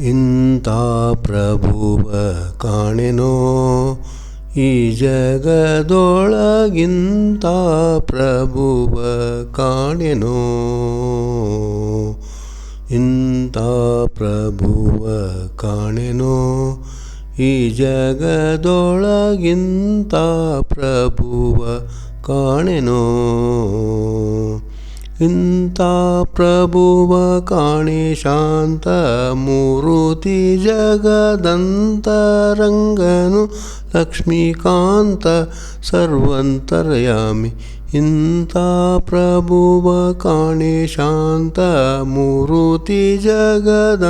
ಇಂಥ ಪ್ರಭುವ ಕಾಣೆನೋ? ಈ ಜಗದೊಳಗಿಂತ ಪ್ರಭುವ ಕಾಣೆನೋ? ಇಂಥ ಪ್ರಭುವ ಕಾಣೆನೋ? ಈ ಜಗದೊಳಗಿಂತ ಪ್ರಭುವ ಕಾಣೆನೋ? प्रभुवकाणि शान्तमुरुति जगदन्तरङ्गनु लक्ष्मीकान्त सर्वन्तर्यामि इन्ता प्रभुवकाणि शान्तमुरुति जगदन्तरङ्गनु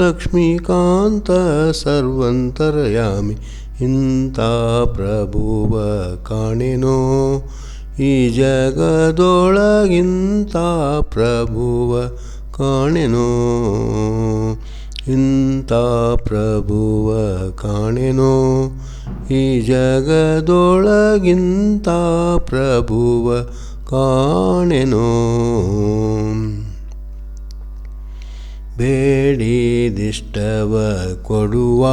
लक्ष्मीकान्त सर्वन्तर्यामि इन्ता प्रभुवकाणिनो ಈ ಜಗದೊಳಗಿಂತ ಪ್ರಭುವ ಕಾಣೆನೋ. ಇಂಥ ಪ್ರಭುವ ಕಾಣೆನೋ. ಈ ಜಗದೊಳಗಿಂತ ಪ್ರಭುವ ಕಾಣೆನೋ. ಬೇಡಿದಿಷ್ಟವ ಕೊಡುವ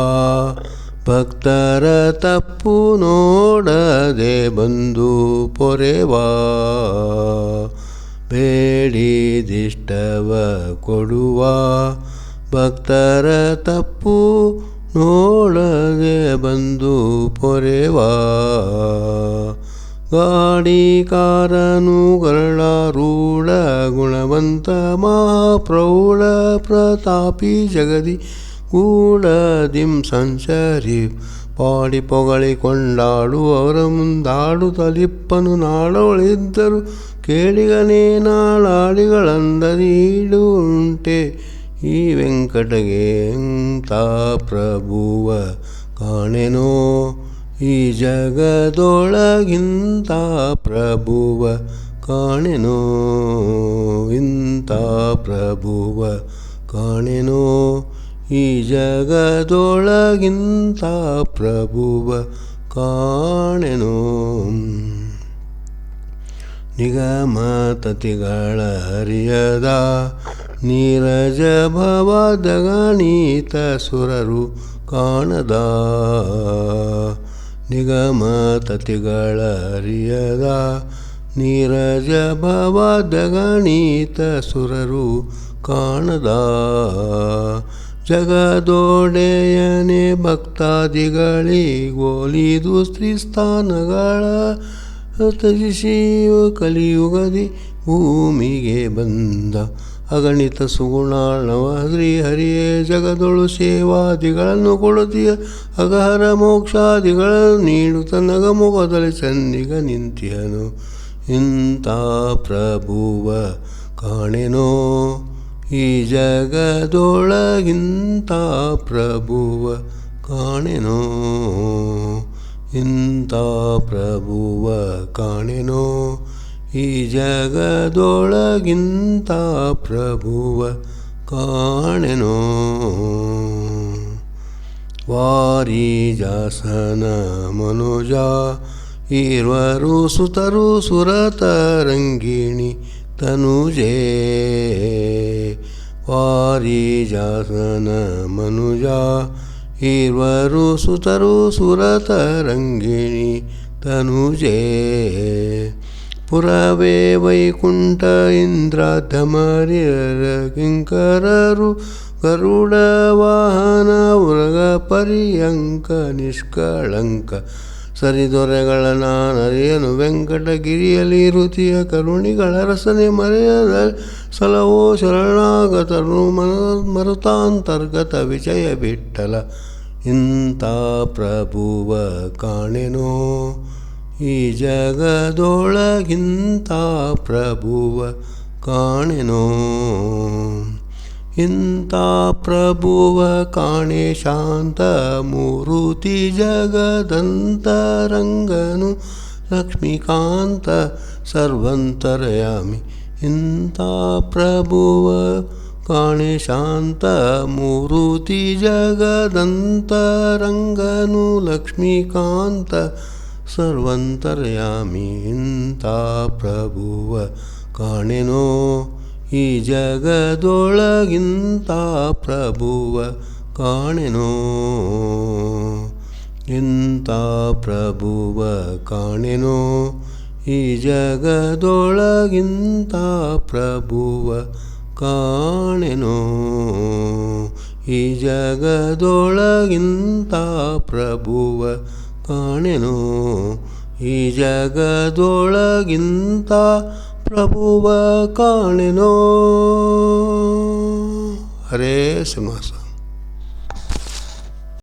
ಭಕ್ತರ ತಪ್ಪು ನೋಡದೆ ಬಂದು ಪೊರೆವಾ? ಬೇಡಿದಿಷ್ಟವ ಕೊಡುವ? ಭಕ್ತರ ತಪ್ಪು ನೋಡದೆ ಬಂದು ಪೊರೆವಾ? ಗಾಡಿಕಾರನು ಗರುಳಾರೂಢ ಗುಣವಂತ ಮಹಾಪ್ರೌಢ ಪ್ರತಾಪಿ ಜಗದಿ ಗೂಢದಿಂ ಸಂಚರಿ ಪಾಡಿ ಪೊಗಳಿ ಕೊಂಡಾಡು ಅವರ ಮುಂದಾಡು ತಲಿಪ್ಪನು ನಾಡೊಳಿದ್ದರು ಕೇಳಿಗನೇ ನಾಳಾಡಿಗಳಂದದೀಡು ಉಂಟೆ ಈ ವೆಂಕಟಗೇಂತ ಪ್ರಭುವ ಕಾಣೆನೋ ಈ ಜಗದೊಳಗಿಂತ ಪ್ರಭುವ ಕಾಣೆನೋ ಇಂಥ ಪ್ರಭುವ ಕಾಣೆನೋ ಈ ಜಗದೊಳಗಿಂತ ಪ್ರಭುವ ಕಾಣೆನೋ. ನಿಗಮತತಿಗಳ ಹರಿಯದ ನೀರಜ ಭವದ ಗಣಿತ ಸುರರು ಕಾಣದ. ನಿಗಮತತಿಗಳ ಹರಿಯದ ನೀರಜ ಭವದ ಗಣಿತ ಸುರರು ಕಾಣದ. ಜಗದೊಡೆಯನೆ ಭಕ್ತಾದಿಗಳಿಗೋಲಿದು ಸ್ತ್ರೀಸ್ಥಾನಗಳ ತ್ಯಜಿಸಿ ಕಲಿಯುಗದಿ ಭೂಮಿಗೆ ಬಂದ ಅಗಣಿತ ಸುಗುಣಾರ್ಣವ ಶ್ರೀ ಹರಿಯೇ ಜಗದೊಳು ಸೇವಾದಿಗಳನ್ನು ಕೊಡುತ್ತೀಯ ಅಗಹರ ಮೋಕ್ಷಾದಿಗಳನ್ನು ನೀಡುತ್ತ ನಗಮುಖದಲ್ಲಿ ಚಂದಿಗ ನಿಂತಿಯನು. ಇಂಥ ಪ್ರಭುವ ಕಾಣೆನೋ? ಈ ಜಗದೊಳಗಿಂತ ಪ್ರಭುವ ಕಾಣೆನೋ ಇಂಥ ಪ್ರಭುವ ಕಾಣೆನೋ, ಈ ಜಗದೊಳಗಿಂತ ಪ್ರಭುವ ಕಾಣೆನೋ. ವಾರಿಜಾಸನ ಮನೋಜ ಈರ್ವರು ಸುತರು ಸುರತರಂಗಿಣಿ ತನುಜೇ. ವಾರಿಜಾಸನ ಮನುಜ ಈರ್ವರು ಸುತರು ಸುರತರಂಗಿಣಿ ತನುಜೇ. ಪುರವೇ ವೈಕುಂಠ ಇಂದ್ರಾಧಮರ್ಯರ ಕಿಂಕರರು, ಗರುಡ ವಾಹನ ಉರಗ ಪರ್ಯಂಕ ನಿಷ್ಕಳಂಕ ಸರಿದೊರೆಗಳ ನಾನರಿಯನು ವೆಂಕಟಗಿರಿಯಲ್ಲಿ ರುಚಿಯ ಕರುಣಿಗಳ ರಸನೆ ಮರೆಯದ ಸಲವೋ ಶರಣಾಗತರು ಮನ ಮರುತಾಂತರ್ಗತ ವಿಜಯ ಬಿಟ್ಟಲ. ಇಂಥ ಪ್ರಭುವ ಕಾಣೆನೋ? ಈ ಜಗದೊಳಗಿಂತ ಪ್ರಭುವ ಕಾಣೆನೋ? हिन्ता प्रभुवकाणेशान्तमुरुतीजगदन्तरङ्गनु लक्ष्मीकान्त सर्वन्तरयामि। इन्ता प्रभुव काणे शान्तमुरुति जगदन्तरङ्गनु लक्ष्मीकान्त सर्वन्तरयामि। इन्ता प्रभुव काणिनो ಈ ಜಗದೊಳಗಿಂತ ಪ್ರಭುವ ಕಾಣೆನೋ? ಇಂಥ ಪ್ರಭುವ ಕಾಣೆನೋ? ಈ ಜಗದೊಳಗಿಂತ ಪ್ರಭುವ ಕಾಣೆನೋ? ಈ ಜಗದೊಳಗಿಂತ ಪ್ರಭುವ ಕಾಣೆನೋ? ಈ ಜಗದೊಳಗಿಂತ ಪ್ರಭುವ ಕಾಣೆನೋ ಹರೇ ಶ್ರೀನಿವಾಸ